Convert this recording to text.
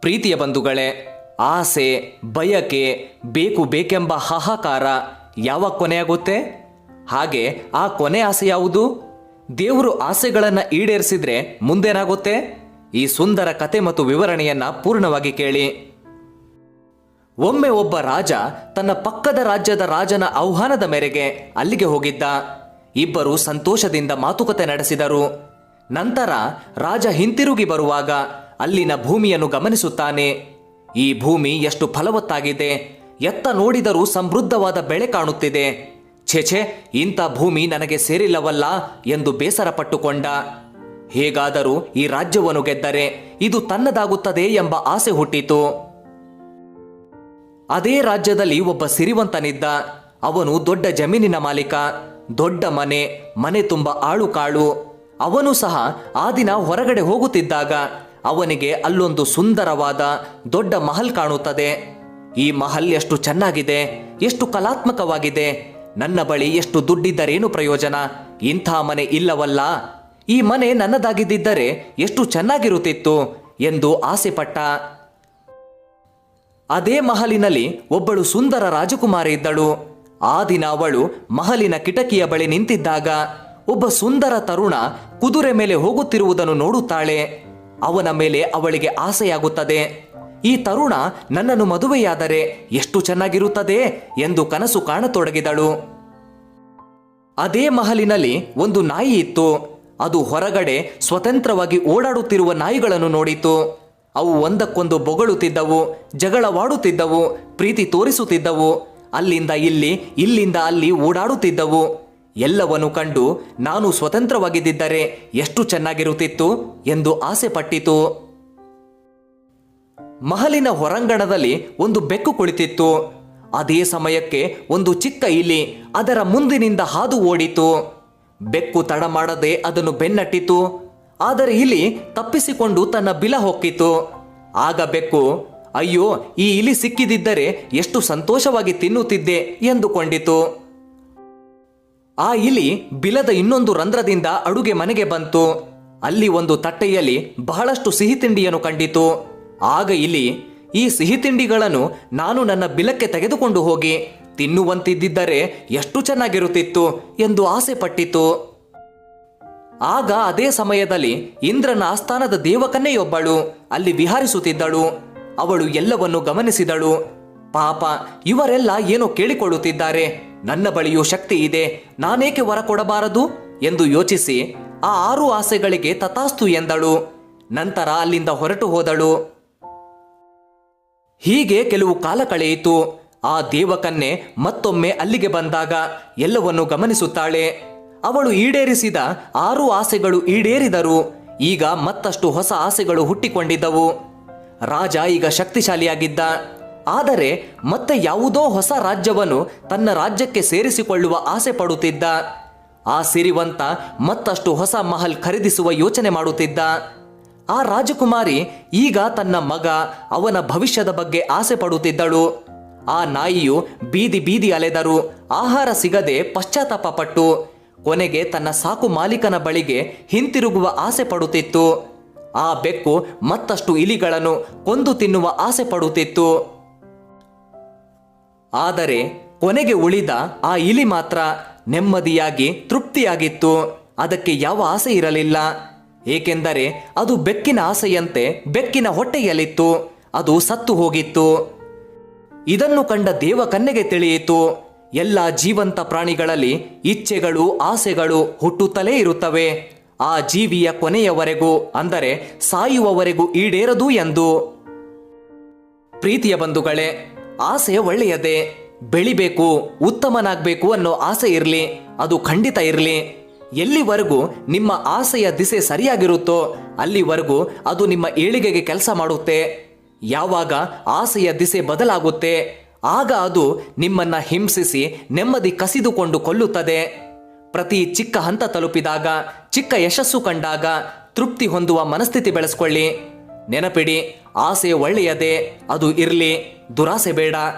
ಪ್ರೀತಿಯ ಬಂಧುಗಳೇ, ಆಸೆ, ಬಯಕೆ, ಬೇಕು ಬೇಕೆಂಬ ಹಾಹಾಕಾರ ಯಾವಾಗ ಕೊನೆಯಾಗುತ್ತೆ? ಹಾಗೆ ಆ ಕೊನೆ ಆಸೆ ಯಾವುದು? ದೇವರು ಆಸೆಗಳನ್ನು ಈಡೇರಿಸಿದ್ರೆ ಮುಂದೇನಾಗುತ್ತೆ? ಈ ಸುಂದರ ಕತೆ ಮತ್ತು ವಿವರಣೆಯನ್ನ ಪೂರ್ಣವಾಗಿ ಕೇಳಿ. ಒಮ್ಮೆ ಒಬ್ಬ ರಾಜ ತನ್ನ ಪಕ್ಕದ ರಾಜ್ಯದ ರಾಜನ ಆಹ್ವಾನದ ಮೇರೆಗೆ ಅಲ್ಲಿಗೆ ಹೋಗಿದ್ದ. ಇಬ್ಬರು ಸಂತೋಷದಿಂದ ಮಾತುಕತೆ ನಡೆಸಿದರು. ನಂತರ ರಾಜ ಹಿಂತಿರುಗಿ ಬರುವಾಗ ಅಲ್ಲಿನ ಭೂಮಿಯನ್ನು ಗಮನಿಸುತ್ತಾನೆ. ಈ ಭೂಮಿ ಎಷ್ಟು ಫಲವತ್ತಾಗಿದೆ. ಎತ್ತ ನೋಡಿದರೂ ಸಮೃದ್ಧವಾದ ಬೆಳೆ ಕಾಣುತ್ತಿದೆ. ಛೆಛೆ, ಇಂಥ ಭೂಮಿ ನನಗೆ ಸೇರಿಲ್ಲವಲ್ಲ ಎಂದು ಬೇಸರ ಪಟ್ಟುಕೊಂಡ ಹೇಗಾದರೂ ಈ ರಾಜ್ಯವನ್ನು ಗೆದ್ದರೆ ಇದು ತನ್ನದಾಗುತ್ತದೆ ಎಂಬ ಆಸೆ ಹುಟ್ಟಿತು. ಅದೇ ರಾಜ್ಯದಲ್ಲಿ ಒಬ್ಬ ಸಿರಿವಂತನಿದ್ದ. ಅವನು ದೊಡ್ಡ ಜಮೀನಿನ ಮಾಲೀಕ, ದೊಡ್ಡ ಮನೆ ಮನೆ ತುಂಬ ಆಳು ಕಾಳು. ಅವನು ಸಹ ಆ ದಿನ ಹೊರಗಡೆ ಹೋಗುತ್ತಿದ್ದಾಗ ಅವನಿಗೆ ಅಲ್ಲೊಂದು ಸುಂದರವಾದ ದೊಡ್ಡ ಮಹಲ್ ಕಾಣುತ್ತದೆ. ಈ ಮಹಲ್ ಎಷ್ಟು ಚೆನ್ನಾಗಿದೆ, ಎಷ್ಟು ಕಲಾತ್ಮಕವಾಗಿದೆ. ನನ್ನ ಬಳಿ ಎಷ್ಟು ದುಡ್ಡಿದ್ದರೇನು ಪ್ರಯೋಜನ? ಇಂಥ ಮನೆ ಇಲ್ಲವಲ್ಲ. ಈ ಮನೆ ನನ್ನದಾಗಿದ್ದರೆ ಎಷ್ಟು ಚೆನ್ನಾಗಿರುತ್ತಿತ್ತು ಎಂದು ಆಸೆಪಟ್ಟ. ಅದೇ ಮಹಲಿನಲ್ಲಿ ಒಬ್ಬಳು ಸುಂದರ ರಾಜಕುಮಾರಿ ಇದ್ದಳು. ಆ ದಿನ ಅವಳು ಮಹಲಿನ ಕಿಟಕಿಯ ಬಳಿ ನಿಂತಿದ್ದಾಗ ಒಬ್ಬ ಸುಂದರ ತರುಣ ಕುದುರೆ ಮೇಲೆ ಹೋಗುತ್ತಿರುವುದನ್ನು ನೋಡುತ್ತಾಳೆ. ಅವನ ಮೇಲೆ ಅವಳಿಗೆ ಆಸೆಯಾಗುತ್ತದೆ. ಈ ತರುಣ ನನ್ನನ್ನು ಮದುವೆಯಾದರೆ ಎಷ್ಟು ಚೆನ್ನಾಗಿರುತ್ತದೆ ಎಂದು ಕನಸು ಕಾಣತೊಡಗಿದಳು. ಅದೇ ಮಹಲಿನಲ್ಲಿ ಒಂದು ನಾಯಿ ಇತ್ತು. ಅದು ಹೊರಗಡೆ ಸ್ವತಂತ್ರವಾಗಿ ಓಡಾಡುತ್ತಿರುವ ನಾಯಿಗಳನ್ನು ನೋಡಿತು. ಅವು ಒಂದಕ್ಕೊಂದು ಬೊಗಳುತ್ತಿದ್ದವು, ಜಗಳವಾಡುತ್ತಿದ್ದವು, ಪ್ರೀತಿ ತೋರಿಸುತ್ತಿದ್ದವು. ಅಲ್ಲಿಂದ ಇಲ್ಲಿ, ಇಲ್ಲಿಂದ ಅಲ್ಲಿ ಓಡಾಡುತ್ತಿದ್ದವು. ಎಲ್ಲವನ್ನು ಕಂಡು ನಾನು ಸ್ವತಂತ್ರವಾಗಿದ್ದರೆ ಎಷ್ಟು ಚೆನ್ನಾಗಿರುತ್ತಿತ್ತು ಎಂದು ಆಸೆ ಪಟ್ಟಿತು ಮಹಲಿನ ಹೊರಾಂಗಣದಲ್ಲಿ ಒಂದು ಬೆಕ್ಕು ಕುಳಿತಿತ್ತು. ಅದೇ ಸಮಯಕ್ಕೆ ಒಂದು ಚಿಕ್ಕ ಇಲಿ ಅದರ ಮುಂದಿನಿಂದ ಹಾದು ಓಡಿತು. ಬೆಕ್ಕು ತಡ ಮಾಡದೆ ಅದನ್ನು ಬೆನ್ನಟ್ಟಿತು. ಆದರೆ ಇಲಿ ತಪ್ಪಿಸಿಕೊಂಡು ತನ್ನ ಬಿಲ ಹೊಕ್ಕಿತು. ಆಗ ಬೆಕ್ಕು, ಅಯ್ಯೋ, ಈ ಇಲಿ ಸಿಕ್ಕಿದಿದ್ದರೆ ಎಷ್ಟು ಸಂತೋಷವಾಗಿ ತಿನ್ನುತ್ತಿದ್ದೆ ಎಂದುಕೊಂಡಿತು. ಆ ಇಲಿ ಬಿಲದ ಇನ್ನೊಂದು ರಂಧ್ರದಿಂದ ಅಡುಗೆ ಮನೆಗೆ ಬಂತು. ಅಲ್ಲಿ ಒಂದು ತಟ್ಟೆಯಲ್ಲಿ ಬಹಳಷ್ಟು ಸಿಹಿ ತಿಂಡಿಯನ್ನು ಕಂಡಿತು. ಆಗ ಇಲಿ, ಈ ಸಿಹಿ ತಿಂಡಿಗಳನ್ನು ನಾನು ನನ್ನ ಬಿಲಕ್ಕೆ ತೆಗೆದುಕೊಂಡು ಹೋಗಿ ತಿನ್ನುವಂತಿದ್ದರೆ ಎಷ್ಟು ಚೆನ್ನಾಗಿರುತ್ತಿತ್ತು ಎಂದು ಆಸೆ ಪಟ್ಟಿತು. ಆಗ ಅದೇ ಸಮಯದಲ್ಲಿ ಇಂದ್ರನ ಆಸ್ಥಾನದ ದೇವಕನ್ನೆಯೊಬ್ಬಳು ಅಲ್ಲಿ ವಿಹಾರಿಸುತ್ತಿದ್ದಳು. ಅವಳು ಎಲ್ಲವನ್ನು ಗಮನಿಸಿದಳು. ಪಾಪ, ಇವರೆಲ್ಲ ಏನೋ ಕೇಳಿಕೊಳ್ಳುತ್ತಿದ್ದಾರೆ. ನನ್ನ ಬಳಿಯೂ ಶಕ್ತಿ ಇದೆ, ನಾನೇಕೆ ವರ ಕೊಡಬಾರದು ಎಂದು ಯೋಚಿಸಿ ಆ ಆರು ಆಸೆಗಳಿಗೆ ತಥಾಸ್ತು ಎಂದಳು. ನಂತರ ಅಲ್ಲಿಂದ ಹೊರಟು ಹೋದಳು. ಹೀಗೆ ಕೆಲವು ಕಾಲ ಕಳೆಯಿತು. ಆ ದೇವಕನ್ನೆ ಮತ್ತೊಮ್ಮೆ ಅಲ್ಲಿಗೆ ಬಂದಾಗ ಎಲ್ಲವನ್ನು ಗಮನಿಸುತ್ತಾಳೆ. ಅವಳು ಈಡೇರಿಸಿದ ಆರು ಆಸೆಗಳು ಈಡೇರಿದರು. ಈಗ ಮತ್ತಷ್ಟು ಹೊಸ ಆಸೆಗಳು ಹುಟ್ಟಿಕೊಂಡಿದ್ದವು. ರಾಜ ಈಗ ಶಕ್ತಿಶಾಲಿಯಾಗಿದ್ದ. ಆದರೆ ಮತ್ತೆ ಯಾವುದೋ ಹೊಸ ರಾಜ್ಯವನ್ನು ತನ್ನ ರಾಜ್ಯಕ್ಕೆ ಸೇರಿಸಿಕೊಳ್ಳುವ ಆಸೆ ಪಡುತ್ತಿದ್ದ. ಆ ಸಿರಿವಂತ ಮತ್ತಷ್ಟು ಹೊಸ ಮಹಲ್ ಖರೀದಿಸುವ ಯೋಚನೆ ಮಾಡುತ್ತಿದ್ದ. ಆ ರಾಜಕುಮಾರಿ ಈಗ ತನ್ನ ಮಗ, ಅವನ ಭವಿಷ್ಯದ ಬಗ್ಗೆ ಆಸೆ ಪಡುತ್ತಿದ್ದಳು. ಆ ನಾಯಿಯು ಬೀದಿ ಬೀದಿ ಅಲೆದರು. ಆಹಾರ ಸಿಗದೆ ಪಶ್ಚಾತ್ತಾಪ ಪಟ್ಟು, ಕೊನೆಗೆ ತನ್ನ ಸಾಕು ಮಾಲೀಕನ ಬಳಿಗೆ ಹಿಂತಿರುಗುವ ಆಸೆ ಪಡುತ್ತಿತ್ತು. ಆ ಬೆಕ್ಕು ಮತ್ತಷ್ಟು ಇಲಿಗಳನ್ನು ಕೊಂದು ತಿನ್ನುವ ಆಸೆ ಪಡುತ್ತಿತ್ತು. ಆದರೆ ಕೊನೆಗೆ ಉಳಿದ ಆ ಇಲಿ ಮಾತ್ರ ನೆಮ್ಮದಿಯಾಗಿ ತೃಪ್ತಿಯಾಗಿತ್ತು. ಅದಕ್ಕೆ ಯಾವ ಆಸೆ ಇರಲಿಲ್ಲ. ಏಕೆಂದರೆ ಅದು ಬೆಕ್ಕಿನ ಆಸೆಯಂತೆ ಬೆಕ್ಕಿನ ಹೊಟ್ಟೆಯಲ್ಲಿತ್ತು. ಅದು ಸತ್ತು ಹೋಗಿತ್ತು. ಇದನ್ನು ಕಂಡ ದೇವಕನ್ನೆಗೆ ತಿಳಿಯಿತು. ಎಲ್ಲ ಜೀವಂತ ಪ್ರಾಣಿಗಳಲ್ಲಿ ಇಚ್ಛೆಗಳು, ಆಸೆಗಳು ಹುಟ್ಟುತ್ತಲೇ ಇರುತ್ತವೆ. ಆ ಜೀವಿಯ ಕೊನೆಯವರೆಗೂ, ಅಂದರೆ ಸಾಯುವವರೆಗೂ ಈಡೇರದು ಎಂದು. ಪ್ರೀತಿಯ ಬಂಧುಗಳೇ ಆಸೆ ಒಳ್ಳೆಯದೇ, ಬೆಳಿಬೇಕು, ಉತ್ತಮನಾಗಬೇಕು ಅನ್ನೋ ಆಸೆ ಇರಲಿ, ಅದು ಖಂಡಿತ ಇರಲಿ. ಎಲ್ಲಿವರೆಗೂ ನಿಮ್ಮ ಆಸೆಯ ದಿಸೆ ಸರಿಯಾಗಿರುತ್ತೋ, ಅಲ್ಲಿವರೆಗೂ ಅದು ನಿಮ್ಮ ಏಳಿಗೆಗೆ ಕೆಲಸ ಮಾಡುತ್ತೆ. ಯಾವಾಗ ಆಸೆಯ ದಿಸೆ ಬದಲಾಗುತ್ತೆ, ಆಗ ಅದು ನಿಮ್ಮನ್ನ ಹಿಂಸಿಸಿ, ನೆಮ್ಮದಿ ಕಸಿದುಕೊಂಡು ಕೊಲ್ಲುತ್ತದೆ. ಪ್ರತಿ ಚಿಕ್ಕ ಹಂತ ತಲುಪಿದಾಗ, ಚಿಕ್ಕ ಯಶಸ್ಸು ಕಂಡಾಗ ತೃಪ್ತಿ ಹೊಂದುವ ಮನಸ್ಥಿತಿ ಬೆಳೆಸ್ಕೊಳ್ಳಿ. ನೆನಪಿಡಿ, ಆಸೆ ಒಳ್ಳೆಯದೇ, ಅದು ಇರಲಿ. दुरासेबेडा